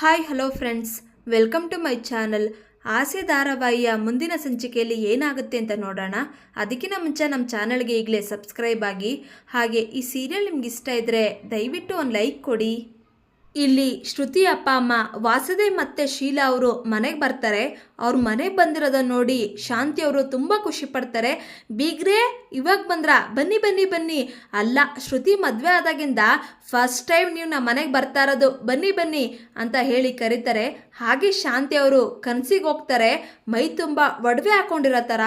Hi hello friends welcome to my channel Aase ಧಾರಾವಾಹಿಯ ಮುಂದಿನ ಸಂಚಿಕೆಯಲ್ಲಿ ಏನಾಗುತ್ತೆ ಅಂತ ನೋಡೋಣ. ಅದಕ್ಕಿಂತ ಮುಂಚೆ ನಮ್ಮ ಚಾನಲ್ಗೆ ಈಗಲೇ ಸಬ್ಸ್ಕ್ರೈಬ್ ಆಗಿ. ಹಾಗೆ ಈ ಸೀರಿಯಲ್ ನಿಮ್ಗೆ ಇಷ್ಟ ಇದ್ದರೆ ದಯವಿಟ್ಟು ಒಂದು ಲೈಕ್ ಕೊಡಿ. ಇಲ್ಲಿ ಶ್ರುತಿ ಅಪ್ಪ, ಅಮ್ಮ ವಾಸದೆ ಮತ್ತು ಶೀಲಾ ಅವರು ಮನೆಗೆ ಬರ್ತಾರೆ. ಅವ್ರ ಮನೆಗೆ ಬಂದಿರೋದನ್ನ ನೋಡಿ ಶಾಂತಿ ಅವರು ತುಂಬ ಖುಷಿ ಪಡ್ತಾರೆ. ಬೀಗ್ರೆ, ಇವಾಗ ಬಂದ್ರ? ಬನ್ನಿ ಬನ್ನಿ ಬನ್ನಿ. ಅಲ್ಲ, ಶ್ರುತಿ ಮದುವೆ ಆದಾಗಿಂದ ಫಸ್ಟ್ ಟೈಮ್ ನೀವು ನಮ್ಮ ಮನೆಗೆ ಬರ್ತಾ ಇರೋದು. ಬನ್ನಿ ಬನ್ನಿ ಅಂತ ಹೇಳಿ ಕರೀತಾರೆ. ಹಾಗೆ ಶಾಂತಿ ಅವರು ಕನಸಿಗೆ ಹೋಗ್ತಾರೆ. ಮೈ ತುಂಬ ಒಡವೆ ಹಾಕೊಂಡಿರೋ ಥರ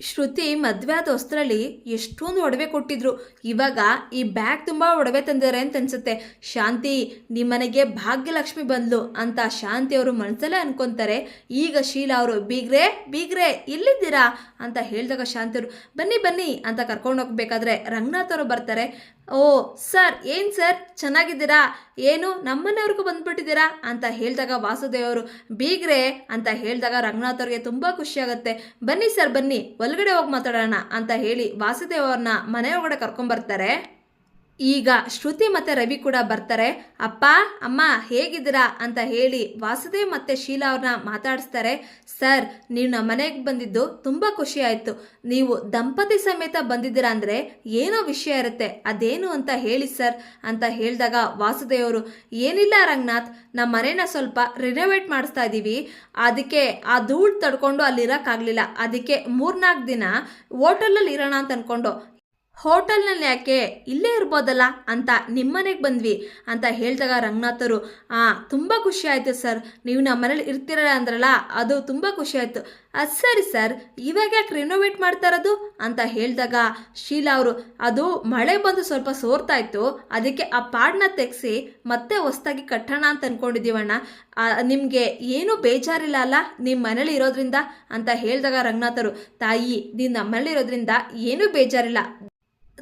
ಶ್ರುತಿ ಮದುವೆ ಆದ ಹೊಸ್ತ್ರಲ್ಲಿ ಎಷ್ಟೊಂದು ಒಡವೆ ಕೊಟ್ಟಿದ್ರು. ಇವಾಗ ಈ ಬ್ಯಾಗ್ ತುಂಬ ಒಡವೆ ತಂದಿದ್ದಾರೆ ಅಂತ ಅನ್ಸುತ್ತೆ. ಶಾಂತಿ, ನಿಮ್ಮನೆಗೆ ಭಾಗ್ಯಲಕ್ಷ್ಮಿ ಬಂದ್ಲು ಅಂತ ಶಾಂತಿ ಅವರು ಮನಸ್ಸಲ್ಲೇ ಅನ್ಕೊಂತಾರೆ. ಈಗ ಶೀಲಾ ಅವರು, ಬೀಗ್ರೆ ಬೀಗ್ರೆ, ಇಲ್ಲಿದ್ದೀರಾ? ಅಂತ ಹೇಳಿದಾಗ ಶಾಂತಿ ಅವರು, ಬನ್ನಿ ಬನ್ನಿ ಅಂತ ಕರ್ಕೊಂಡು ಹೋಗ್ಬೇಕಾದ್ರೆ ರಂಗನಾಥ್ ಅವರು ಬರ್ತಾರೆ. ಓ, ಸರ್, ಏನು ಸರ್? ಚೆನ್ನಾಗಿದ್ದೀರಾ? ಏನು, ನಮ್ಮನೆಯವ್ರಿಗೂ ಬಂದುಬಿಟ್ಟಿದ್ದೀರಾ? ಅಂತ ಹೇಳಿದಾಗ ವಾಸುದೇವರು, ಬೀಗ್ರೆ, ಅಂತ ಹೇಳಿದಾಗ ರಂಗನಾಥ್ ಅವ್ರಿಗೆ ತುಂಬ ಖುಷಿ ಆಗುತ್ತೆ ಬನ್ನಿ ಸರ್, ಬನ್ನಿ, ಒಳಗಡೆ ಹೋಗಿ ಮಾತಾಡೋಣ ಅಂತ ಹೇಳಿ ವಾಸುದೇವ್ ಅವ್ರನ್ನ ಒಳಗಡೆ ಕರ್ಕೊಂಬರ್ತಾರೆ. ಈಗ ಶ್ರುತಿ ಮತ್ತೆ ರವಿ ಕೂಡ ಬರ್ತಾರೆ. ಅಪ್ಪ, ಅಮ್ಮ ಹೇಗಿದ್ದೀರಾ ಅಂತ ಹೇಳಿ ವಾಸುದೇವ್ ಮತ್ತು ಶೀಲಾ ಅವ್ರನ್ನ ಮಾತಾಡಿಸ್ತಾರೆ. ಸರ್, ನೀವು ನಮ್ಮ ಮನೆಗೆ ಬಂದಿದ್ದು ತುಂಬ ಖುಷಿ ಆಯಿತು. ನೀವು ದಂಪತಿ ಸಮೇತ ಬಂದಿದ್ದೀರಾ ಅಂದರೆ ಏನೋ ವಿಷಯ ಇರುತ್ತೆ. ಅದೇನು ಅಂತ ಹೇಳಿ ಸರ್ ಅಂತ ಹೇಳಿದಾಗ ವಾಸುದೇವರು ಏನಿಲ್ಲ ರಂಗನಾಥ್ ನಮ್ಮ ಮನೇನ ಸ್ವಲ್ಪ ರಿನೋವೇಟ್ ಮಾಡಿಸ್ತಾ ಇದ್ದೀವಿ ಅದಕ್ಕೆ ಆ ಧೂಳು ತಡ್ಕೊಂಡು ಅಲ್ಲಿರೋಕ್ಕಾಗಲಿಲ್ಲ. ಅದಕ್ಕೆ ಮೂರ್ನಾಲ್ಕು ದಿನ ಹೋಟೆಲಲ್ಲಿ ಇರೋಣ ಅಂತ ಅಂದ್ಕೊಂಡು ಹೋಟೆಲ್ನಲ್ಲಿ ಯಾಕೆ ಇಲ್ಲೇ ಇರ್ಬೋದಲ್ಲ ಅಂತ ನಿಮ್ಮನೆಗೆ ಬಂದ್ವಿ ಅಂತ ಹೇಳಿದಾಗ ರಂಗನಾಥರು, ಆ, ತುಂಬ ಖುಷಿ ಆಯಿತು ಸರ್. ನೀವು ನಮ್ಮ ಮನೇಲಿ ಇರ್ತೀರಲ್ಲ ಅಂದ್ರಲ್ಲ, ಅದು ತುಂಬ ಖುಷಿ ಆಯಿತು. ಅದು ಸರಿ ಸರ್. ಇವಾಗ ಯಾಕೆ ರಿನೋವೇಟ್ ಮಾಡ್ತಾ ಇರೋದು? ಅಂತ ಹೇಳಿದಾಗ ಶೀಲಾ ಅವರು, ಅದು ಮಳೆ ಬಂದು ಸ್ವಲ್ಪ ಸೋರ್ತಾ ಇತ್ತು ಅದಕ್ಕೆ ಆ ಪಾಡನ್ನ ತೆಗೆಸಿ ಮತ್ತೆ ಹೊಸ್ದಾಗಿ ಕಟ್ಟೋಣ ಅಂತ ಅಂದ್ಕೊಂಡಿದ್ದೀವಣ್ಣ ನಿಮಗೆ ಏನೂ ಬೇಜಾರಿಲ್ಲ ಅಲ್ಲ? ನಿಮ್ಮ ಮನೇಲಿ ಇರೋದ್ರಿಂದ? ಅಂತ ಹೇಳಿದಾಗ ರಂಗನಾಥರು, ತಾಯಿ, ನೀನು ನಮ್ಮ ಮನೇಲಿ ಇರೋದ್ರಿಂದ ಏನೂ ಬೇಜಾರಿಲ್ಲ.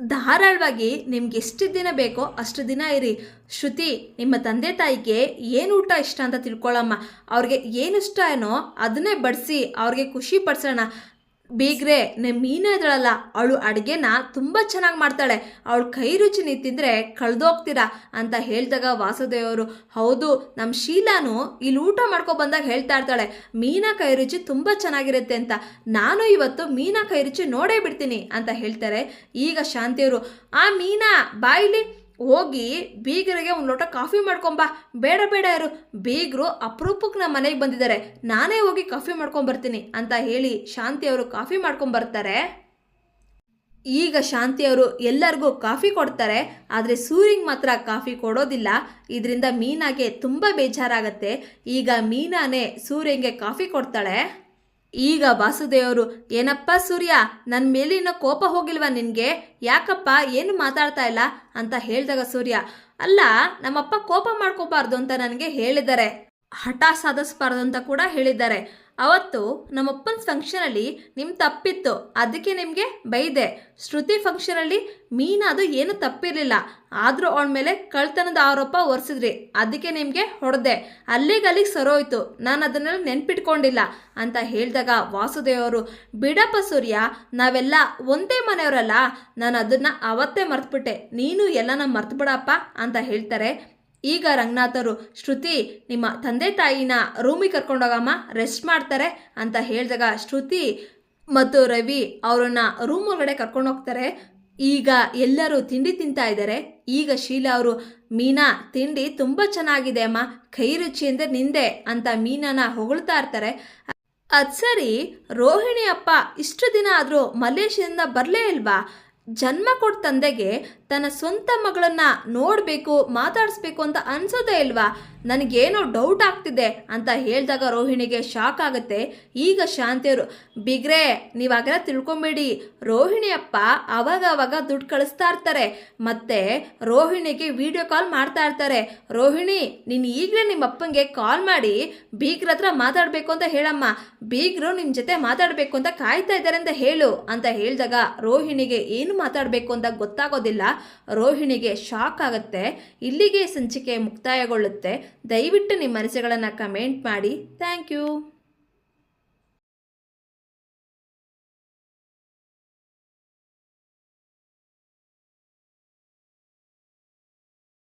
ಧಾರಾಳವಾಗಿ ನಿಮ್ಗೆ ಎಷ್ಟು ದಿನ ಬೇಕೋ ಅಷ್ಟು ದಿನ ಇರಿ. ಶ್ರುತಿ, ನಿಮ್ಮ ತಂದೆ ತಾಯಿಗೆ ಏನು ಊಟ ಇಷ್ಟ ಅಂತ ತಿಳ್ಕೊಳ್ಳಮ್ಮ ಅವ್ರಿಗೆ ಏನು ಇಷ್ಟ ಏನೋ ಅದನ್ನೇ ಬಡಿಸಿ, ಅವ್ರಿಗೆ ಖುಷಿ ಪಡಿಸೋಣ. ಬೀಗ್ರೆ ಮೀನು ಇದ್ದಾಳಲ್ಲ ಅವಳು ಅಡುಗೆನ ತುಂಬ ಚೆನ್ನಾಗಿ ಮಾಡ್ತಾಳೆ. ಅವಳು ಕೈ ರುಚಿ ನೀವು ತಿಂದರೆ ಕಳೆದೋಗ್ತೀರಾ ಅಂತ ಹೇಳಿದಾಗ ವಾಸುದೇವರು, ಹೌದು ನಮ್ಮ ಶೀಲಾನು ಇಲ್ಲಿ ಊಟ ಮಾಡ್ಕೊ ಬಂದಾಗ ಹೇಳ್ತಾ ಇರ್ತಾಳೆ, ಮೀನಾ ಕೈ ರುಚಿ ತುಂಬ ಚೆನ್ನಾಗಿರುತ್ತೆ ಅಂತ. ನಾನು ಇವತ್ತು ಮೀನಾ ಕೈ ರುಚಿ ನೋಡೇ ಬಿಡ್ತೀನಿ ಅಂತ ಹೇಳ್ತಾರೆ ಈಗ ಶಾಂತಿಯವರು. ಆ ಮೀನಾ ಬಾಯಿಲಿ ಹೋಗಿ ಬೀಗರಿಗೆ ಒಂದು ಲೋಟ ಕಾಫಿ ಮಾಡ್ಕೊಂಬಾ. ಬೇಡ ಬೇಡ ಯಾರು. ಬೀಗರು ಅಪರೂಪಕ್ಕೆ ನಮ್ಮ ಮನೆಗೆ ಬಂದಿದ್ದಾರೆ. ನಾನೇ ಹೋಗಿ ಕಾಫಿ ಮಾಡ್ಕೊಂಬರ್ತೀನಿ ಅಂತ ಹೇಳಿ ಶಾಂತಿ ಅವರು ಕಾಫಿ ಮಾಡ್ಕೊಂಬರ್ತಾರೆ ಈಗ ಶಾಂತಿಯವರು ಎಲ್ಲರಿಗೂ ಕಾಫಿ ಕೊಡ್ತಾರೆ. ಆದರೆ ಸೂರ್ಯಂಗೆ ಮಾತ್ರ ಕಾಫಿ ಕೊಡೋದಿಲ್ಲ. ಇದರಿಂದ ಮೀನಾಗೆ ತುಂಬ ಬೇಜಾರಾಗತ್ತೆ. ಈಗ ಮೀನಾನೇ ಸೂರ್ಯಂಗೆ ಕಾಫಿ ಕೊಡ್ತಾಳೆ. ಈಗ ವಾಸುದೇವರು, ಏನಪ್ಪ ಸೂರ್ಯ ನನ್ನ ಮೇಲಿನ ಕೋಪ ಹೋಗಿಲ್ವಾ ನಿನಗೆ? ಯಾಕಪ್ಪ, ಏನು ಮಾತಾಡ್ತಾ ಇಲ್ಲ? ಅಂತ ಹೇಳಿದಾಗ ಸೂರ್ಯ, ಅಲ್ಲ, ನಮ್ಮಪ್ಪ ಕೋಪ ಮಾಡ್ಕೋಬಾರ್ದು ಅಂತ ನನಗೆ ಹೇಳಿದ್ದಾರೆ. ಹಠ ಸಾಧಿಸಬಾರ್ದು ಅಂತ ಕೂಡ ಹೇಳಿದ್ದಾರೆ. ಅವತ್ತು ನಮ್ಮಪ್ಪನ ಫಂಕ್ಷನಲ್ಲಿ ನಿಮ್ಮ ತಪ್ಪಿತ್ತು. ಅದಕ್ಕೆ ನಿಮಗೆ ಬೈದೆ. ಶ್ರುತಿ ಫಂಕ್ಷನಲ್ಲಿ ಮೀನಾದು ಏನು ತಪ್ಪಿರಲಿಲ್ಲ. ಆದರೂ ಅವಳ ಮೇಲೆ ಕಳ್ತನದ ಆರೋಪ ಒರೆಸಿದ್ರಿ. ಅದಕ್ಕೆ ನಿಮಗೆ ಹೊಡೆದೆ. ಅಲ್ಲಿಗಲ್ಲಿಗೆ ಸರೋಯ್ತು. ನಾನು ಅದನ್ನೆಲ್ಲ ನೆನ್ಪಿಟ್ಕೊಂಡಿಲ್ಲ ಅಂತ ಹೇಳಿದಾಗ ವಾಸುದೇವರು, ಬಿಡಪ್ಪ ಸೂರ್ಯ, ನಾವೆಲ್ಲ ಒಂದೇ ಮನೆಯವರಲ್ಲ. ನಾನು ಅದನ್ನು ಅವತ್ತೇ ಮರ್ತ್ಬಿಟ್ಟೆ. ನೀನು ಎಲ್ಲನ ಮರ್ತ್ಬಿಡಪ್ಪ ಅಂತ ಹೇಳ್ತಾರೆ. ಈಗ ರಂಗನಾಥರು, ಶ್ರುತಿ, ನಿಮ್ಮ ತಂದೆ ತಾಯಿನ ರೂಮಿಗೆ ಕರ್ಕೊಂಡೋಗಮ್ಮ, ರೆಸ್ಟ್ ಮಾಡ್ತಾರೆ ಅಂತ ಹೇಳಿದಾಗ ಶ್ರುತಿ ಮತ್ತು ರವಿ ಅವರನ್ನು ರೂಮ್ ಒಳಗಡೆ ಕರ್ಕೊಂಡು ಹೋಗ್ತಾರೆ. ಈಗ ಎಲ್ಲರೂ ತಿಂಡಿ ತಿಂತಾ ಇದ್ದಾರೆ. ಈಗ ಶೀಲಾ ಅವರು, ಮೀನಾ, ತಿಂಡಿ ತುಂಬ ಚೆನ್ನಾಗಿದೆ ಅಮ್ಮ, ಕೈ ರುಚಿ ಅಂದರೆ ನಿಂದೆ ಅಂತ ಮೀನಾನ ಹೊಗಳ್ತಾ ಇರ್ತಾರೆ. ಅದು ಸರಿ, ರೋಹಿಣಿ ಅಪ್ಪ, ಇಷ್ಟು ದಿನ ಆದರೂ ಮಲೇಷ್ಯಾದಿಂದ ಬರಲೇ ಇಲ್ವಾ? ಜನ್ಮ ಕೊಟ್ಟ ತಂದೆಗೆ ತನ್ನ ಸ್ವಂತ ಮಗಳನ್ನ ನೋಡಬೇಕು ಮಾತಾಡಿಸ್ಬೇಕು ಅಂತ ಅನ್ಸೋದೇ ಇಲ್ವಾ? ನನಗೇನೋ ಡೌಟ್ ಆಗ್ತಿದೆ ಅಂತ ಹೇಳಿದಾಗ ರೋಹಿಣಿಗೆ ಶಾಕ್ ಆಗುತ್ತೆ. ಈಗ ಶಾಂತಿಯವರು, ಬಿಗ್ರೆ, ನೀವಾಗೆಲ್ಲ ತಿಳ್ಕೊಂಬೇಡಿ. ರೋಹಿಣಿ ಅಪ್ಪ ಅವಾಗ ಅವಾಗ ದುಡ್ಡು ಕಳಿಸ್ತಾ ಇರ್ತಾರೆ. ಮತ್ತೆ ರೋಹಿಣಿಗೆ ವಿಡಿಯೋ ಕಾಲ್ ಮಾಡ್ತಾ ಇರ್ತಾರೆ. ರೋಹಿಣಿ, ನೀನು ಈಗಲೇ ನಿಮ್ಮ ಅಪ್ಪನಿಗೆ ಕಾಲ್ ಮಾಡಿ ಬೀಗ್ರ ಹತ್ರ ಮಾತಾಡಬೇಕು ಅಂತ ಹೇಳಮ್ಮ. ಬೀಗ್ರು ನಿಮ್ಮ ಜೊತೆ ಮಾತಾಡಬೇಕು ಅಂತ ಕಾಯ್ತಾ ಇದ್ದಾರೆ ಅಂತ ಹೇಳು ಅಂತ ಹೇಳಿದಾಗ ರೋಹಿಣಿಗೆ ಏನು ಮಾತಾಡಬೇಕು ಅಂತ ಗೊತ್ತಾಗೋದಿಲ್ಲ. ರೋಹಿಣಿಗೆ ಶಾಕ್ ಆಗುತ್ತೆ. ಇಲ್ಲಿಗೆ ಸಂಚಿಕೆ ಮುಕ್ತಾಯಗೊಳ್ಳುತ್ತೆ. ದಯವಿಟ್ಟು ನಿಮ್ಮ ಅನಿಸಿಕೆಗಳನ್ನು ಕಮೆಂಟ್ ಮಾಡಿ. Thank you